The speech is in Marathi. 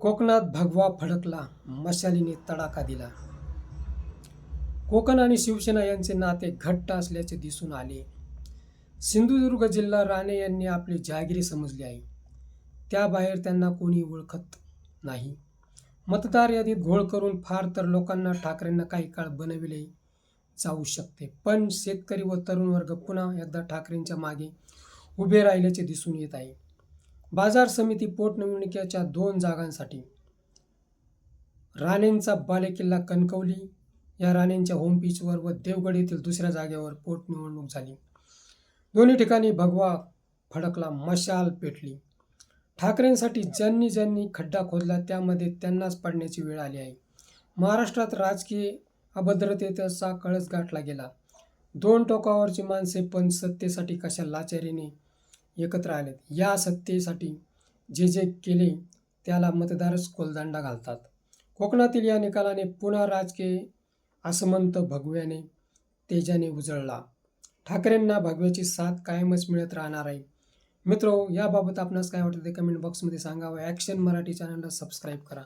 कोकणात भगवा फडकला मशालीने तडाखा दिला. कोकण आणि शिवसेना यांचे नाते घट्ट असल्याचे दिसून आले. सिंधुदुर्ग जिल्हा राणे यांनी आपली जहागिरी समजली आहे. त्याबाहेर त्यांना कोणी ओळखत नाही. मतदार यादीत घोळ करून फार तर लोकांना ठाकरेंना काही काळ बनविले जाऊ शकते पण शेतकरी व तरुण वर्ग पुन्हा एकदा ठाकरेंच्या मागे उभे राहिल्याचे दिसून येत आहे. बाजार समिती पोटनिवडणुकीच्या दोन जागांसाठी. राणेंचा बालेकिल्ला कणकवली या राणेंच्या होम पिचवर व देवगड येथील दुसऱ्या जागेवर पोटनिवडणूक झाली. दोन्ही ठिकाणी भगवा फडकला मशाल पेटली. ठाकरेंसाठी ज्यांनी ज्यांनी खड्डा खोदला त्यामध्ये त्यांनाच पडण्याची वेळ आली आहे. महाराष्ट्रात राजकीय अभद्रतेचा कळस गाठला गेला. दोन टोकावरची माणसे पण सत्तेसाठी कशा लाचारीने एकत्र आलेत. या सत्तेसाठी जे जे केले त्याला मतदारच कोलदांडा घालतात. कोकणातील या निकालाने पुन्हा राजकीय असमंत भगव्याने तेजाने उजळला. ठाकरेंना भगव्याची साथ कायमच मिळत राहणार आहे. मित्रो याबाबत आपणास काय वाटतं ते कमेंट बॉक्समध्ये सांगावं. ॲक्शन मराठी चॅनलला सबस्क्राईब करा.